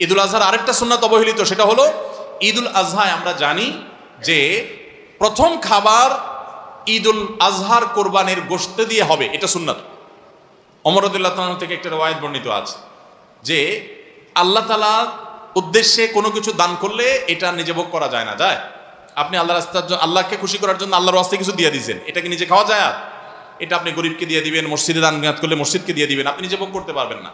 ঈদুল আজহার আরেকটা সুন্নাত অবহেলিত, সেটা হলো ঈদুল আজহায় আমরা জানি যে প্রথম খাবার ঈদুল আজহার কোরবানের গোশত দিয়ে হবে, এটা সুন্নাত। অমরদুল্লাহ তাআলা থেকে একটা রওয়ায়াত বর্ণিত আছে যে আল্লাহ তালা উদ্দেশ্যে কোনো কিছু দান করলে এটা নিজে ভোগ করা যায় না, যায়? আপনি আল্লাহ রাস্তার জন্য, আল্লাহকে খুশি করার জন্য আল্লাহর রাস্তায় কিছু দিয়ে দিয়েছেন এটা কি নিজে খাওয়া যায়? আর এটা আপনি গরিবকে দিয়ে দিবেন, মসজিদে দান করলে মসজিদকে দিয়ে দিবেন, আপনি নিজে ভোগ করতে পারবেন না।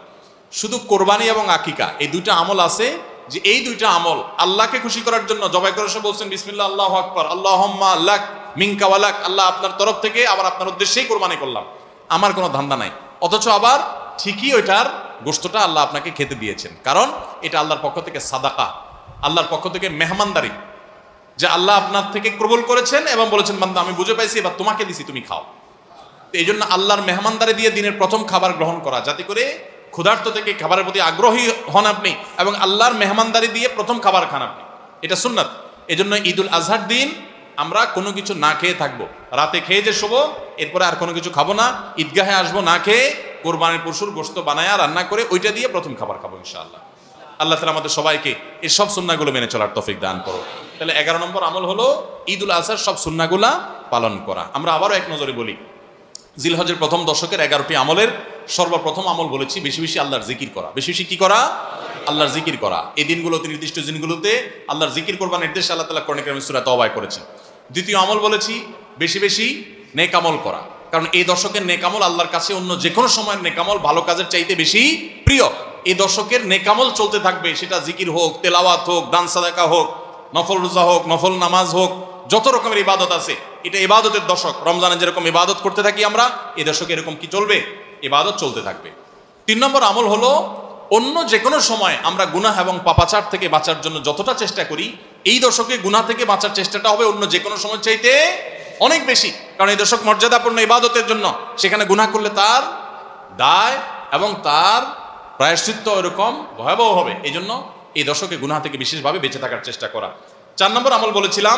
শুধু কোরবানি এবং আকিকা, এই দুইটা আমল আছে যে এই দুইটা আমল আল্লাহকে খুশি করার জন্য জবাই করে সে বলছেন বিসমিল্লা আল্লাহ আকবর আল্লাহ আল্লাহ মিঙ্কা ওয়ালাক আল্লাহ আপনার তরফ থেকে আবার আপনার উদ্দেশ্যেই কোরবানি করলাম। আমার কোনো ধান্দা নাই। অথচ আবার ঠিকই ওইটার গোস্তটা আল্লাহ আপনাকে খেতে দিয়েছেন। কারণ এটা আল্লাহর পক্ষ থেকে সাদাকা, আল্লাহর পক্ষ থেকে মেহমানদারি, যে আল্লাহ আপনার থেকে কবুল করেছেন এবং বলেছেন, বান্দা, আমি বুঝে পাইছি, এবার তোমাকে দিছি, তুমি খাও। এই জন্য আল্লাহর মেহমানদারি দিয়ে দিনের প্রথম খাবার গ্রহণ করা, যাতে করে ক্ষুধার্ত থেকে খাবারের প্রতি আগ্রহী হন আপনি এবং আল্লাহর মেহমানদারি দিয়ে প্রথম খাবার খান আপনি। এটা সুন্নাত। এই জন্য ঈদুল আজহার দিন আমরা কোনো কিছু না খেয়ে থাকব। রাতে খেয়ে যে শোবো, এরপরে আর কোনো কিছু খাব না। ঈদগাহে আসব, না খেয়ে কোরবানির পশুর গোস্ত বানায়া রান্না করে ওইটা দিয়ে প্রথম খাবার খাব ইনশাআল্লাহ। আল্লাহ তালা আমাদের সবাইকে এই সব সুন্নাগুলো মেনে চলার তফিক দান করো তাহলে এগারো নম্বর আমল হলো ঈদুল আজহার সব সুন্নাগুলা পালন করা। আমরা আবারও এক নজরে বলি জিলহজের প্রথম দশকের এগারোটি আমলের সর্বপ্রথম আমল বলেছি, বেশি বেশি আল্লাহর জিকির করা। বেশি বেশি কি করা? আল্লাহর জিকির করা। এই দিনগুলোতে, নির্দিষ্ট দিনগুলোতে আল্লাহর জিকির করবার নির্দেশ আল্লাহ তালা কর্ণিক সুরা তবায় করেছেন। দ্বিতীয় আমল বলেছি, বেশি বেশি নেকামল করা। কারণ এই দশকের নেকামল আল্লাহর কাছে অন্য যে কোনো সময়ের নেকামল ভালো কাজের চাইতে বেশি প্রিয়। এই দশকের নেকামল চলতে থাকবে, সেটা জিকির হোক, তেলাওয়াত হোক, দান সাদাকা হোক, নফল রোজা হোক, নফল নামাজ হোক যত রকমের ইবাদত আছে, এটা ইবাদতের দশক। রমজানে যেরকম ইবাদত করতে থাকি আমরা এই দশকে এরকম কি চলবে? ইবাদত চলতে থাকবে। তিন নম্বর আমল হলো, অন্য যে কোনো সময় আমরা গুনাহ এবং পাপাচার থেকে বাঁচার জন্য যতটা চেষ্টা করি, এই দশকে গুনাহ থেকে বাঁচার চেষ্টাটা হবে অন্য যে কোনো সময় চাইতে অনেক বেশি। কারণ এই দশক মর্যাদাপূর্ণ ইবাদতের জন্য সেখানে গুনাহ করলে তার দায় এবং তার প্রায়শ্চিত্ত এরকম ভয়াবহ হবে। এই জন্য এই দশকে গুনাহ থেকে বিশেষভাবে বেঁচে থাকার চেষ্টা করা। চার নম্বর আমল বলেছিলাম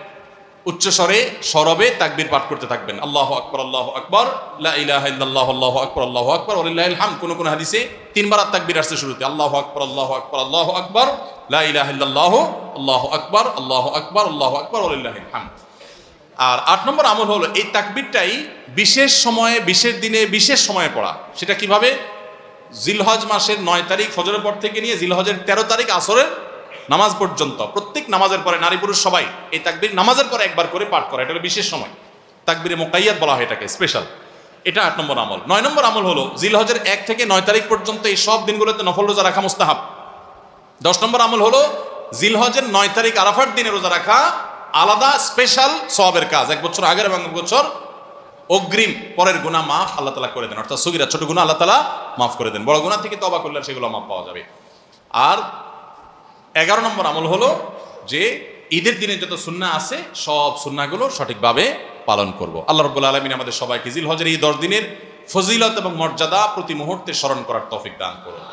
উচ্চস্বরে সরবে তাকবীর পাঠ করতে থাকবেন আল্লাহ আকবর আল্লাহ আকবর লা ইলাহা ইল্লাল্লাহ আল্লাহু আকবর আল্লাহু আকবর হামদ কোন কোন হাদিসে তিনবার তাকবীর আসছে শুরুতে আল্লাহু আকবর আল্লাহু আকবর আল্লাহ আকবর লা ইলাহা ইল্লাল্লাহ আকবর আল্লাহ আকবর আল্লাহ আকবর হামদ আর আট নম্বর আমল হলো এই তাকবীরটাই বিশেষ সময়ে বিশেষ দিনে বিশেষ সময়ে পড়া সেটা কীভাবে জিলহজ মাসের নয় তারিখ ফজরের পর থেকে নিয়ে জিলহজের তেরো তারিখ আসরের নামাজ পর্যন্ত, প্রত্যেক নামাজের পরে নারী পুরুষ সবাই এই তাকবির নামাজের পরে একবার করে পাঠ করা, এটা হলো বিশেষ সময়। তাকবিরে মোকাইয়াত বলা হয় এটাকে স্পেশাল এটা আট নম্বর আমল। নয় নম্বর আমল হলো, জিলহজের এক থেকে নয় তারিখ পর্যন্ত এই সব দিনগুলোতে নফল রোজা রাখা মুস্তাহাব। দশ নম্বর আমল হলো, জিলহজের নয় তারিখ আরাফার দিনে রোজা রাখা আলাদা স্পেশাল সবের কাজ। এক বছর আগের এবং এক বছর অগ্রিম পরের গুণা মাফ আল্লাহ তালা করে দেন। অর্থাৎ সুগিরা, ছোট গুণা আল্লাহ তালা মাফ করে দেন। বড় গুণা থেকে তবা করলে সেগুলো মাফ পাওয়া যাবে। আর এগারো নম্বর আমল হলো যে ঈদের দিনে যত সুন্না আছে, সব সুন্নাগুলো সঠিকভাবে পালন করব। আল্লাহ রব্বুল আলমিন আমাদের সবাইকে জিল হজের এই দশ দিনের ফজিলত এবং মর্যাদা প্রতি মুহূর্তে স্মরণ করার তফিক দান করুন।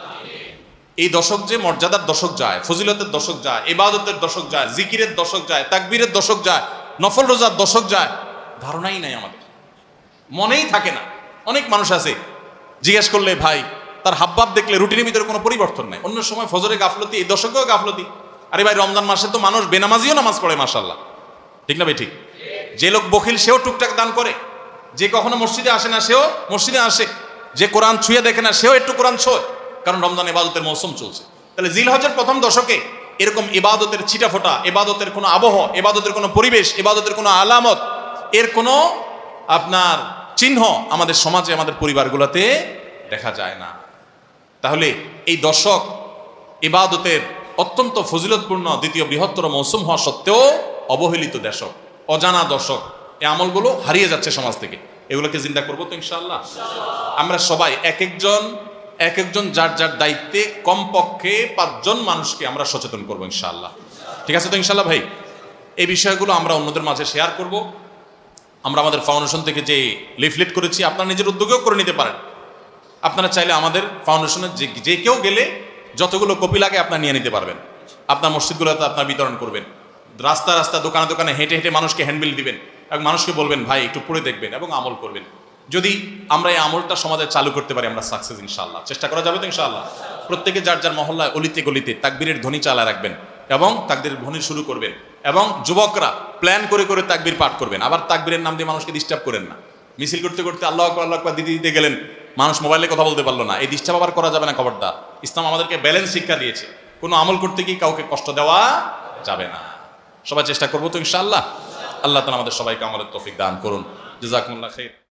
এই দশক যে মর্যাদার দশক যায়, ফজিলতের দশক যায় এবাদতের দশক যায়, জিকিরের দশক যায়, তাকবীরের দশক যায়, নফল রোজার দশক যায়, ধারণাই নাই আমাদের। মনেই থাকে না। অনেক মানুষ আছে, জিজ্ঞেস করলে, ভাই তার হাবভাব দেখলে রুটিনের ভিতরে কোনো পরিবর্তন নাই। অন্য সময় ফজরে গাফলতি, এই দশকেও গাফলতি। আরে ভাই, রমজান মাসে তো মানুষ বেনামাজিও নামাজ পড়ে মাসাল্লাহ ঠিক না ভাই, ঠিক? যে লোক বখিল, সেও টুকটাক দান করে। যে কখনো মসজিদে আসে না, সেও মসজিদে আসে। যে কোরআন ছুঁয়ে দেখে না, সেও একটু কোরআন ছোঁয় কারণ রমজান ইবাদতের মৌসুম চলছে। তাহলে জিলহজের প্রথম দশকে এরকম ইবাদতের ছিটাফোটা এবাদতের কোনো আবহ এবাদতের কোনো পরিবেশ এবাদতের কোনো আলামত, এর কোনো আপনার চিহ্ন আমাদের সমাজে, আমাদের পরিবারগুলোতে দেখা যায় না। তাহলে এই দশক ইবাদতের অত্যন্ত ফজিলতপূর্ণ দ্বিতীয় বৃহত্তর মৌসুম হওয়া সত্ত্বেও অবহেলিত দশক অজানা দশক এই আমলগুলো হারিয়ে যাচ্ছে সমাজ থেকে। এগুলোকে চিন্তা করব তো ইনশাল্লাহ আমরা সবাই এক একজন এক একজন যার যার দায়িত্বে, কমপক্ষে পাঁচজন মানুষকে আমরা সচেতন করব ইনশাল্লাহ ঠিক আছে তো ইনশাল্লাহ ভাই? এই বিষয়গুলো আমরা অন্যদের মাঝে শেয়ার করব। আমরা আমাদের ফাউন্ডেশন থেকে যে লিফলেট করেছি, আপনারা নিজের উদ্যোগেও করে নিতে পারেন। আপনারা চাইলে আমাদের ফাউন্ডেশনের যে যে কেউ গেলে যতগুলো কপি লাগে আপনার নিয়ে নিতে পারবেন। আপনার মসজিদগুলোতে আপনার বিতরণ করবেন। রাস্তা রাস্তা, দোকানে দোকানে হেঁটে হেঁটে মানুষকে হ্যান্ডবিল দিবেন। এবং মানুষকে বলবেন, ভাই, একটু পড়ে দেখবেন এবং আমল করবেন। যদি আমরা এই আমলটা সমাজে চালু করতে পারি, আমরা সাকসেস ইনশাল্লাহ চেষ্টা করা যাবে তো ইনশাআল্লাহ। প্রত্যেকে যার যার মহল্লায় অলিতে গলিতে তাকবীরের ধ্বনি চালা রাখবেন এবং তাকবীরের ধ্বনি শুরু করবেন। এবং যুবকরা প্ল্যান করে করে তাকবীর পাঠ করবেন। আবার তাকবীরের নাম দিয়ে মানুষকে ডিস্টার্ব করেন না। মিছিল করতে করতে আল্লাহ আকবর আল্লাহ আকবর দিতে দিতে গেলেন। মানুষ মোবাইলে কথা বলতে পারল না। এই ডিস্টার্ব আবার করা যাবে না খবরদার। ইসলাম আমাদেরকে ব্যালেন্স শিক্ষা দিয়েছে। কোনো আমল করতে গিয়ে কাউকে কষ্ট দেওয়া যাবে না। সবাই চেষ্টা করব তো ইনশাআল্লাহ। আল্লাহ তালা আমাদের সবাইকে আমাদের তফিক দান করুন। জুজাকুল্লাহ খের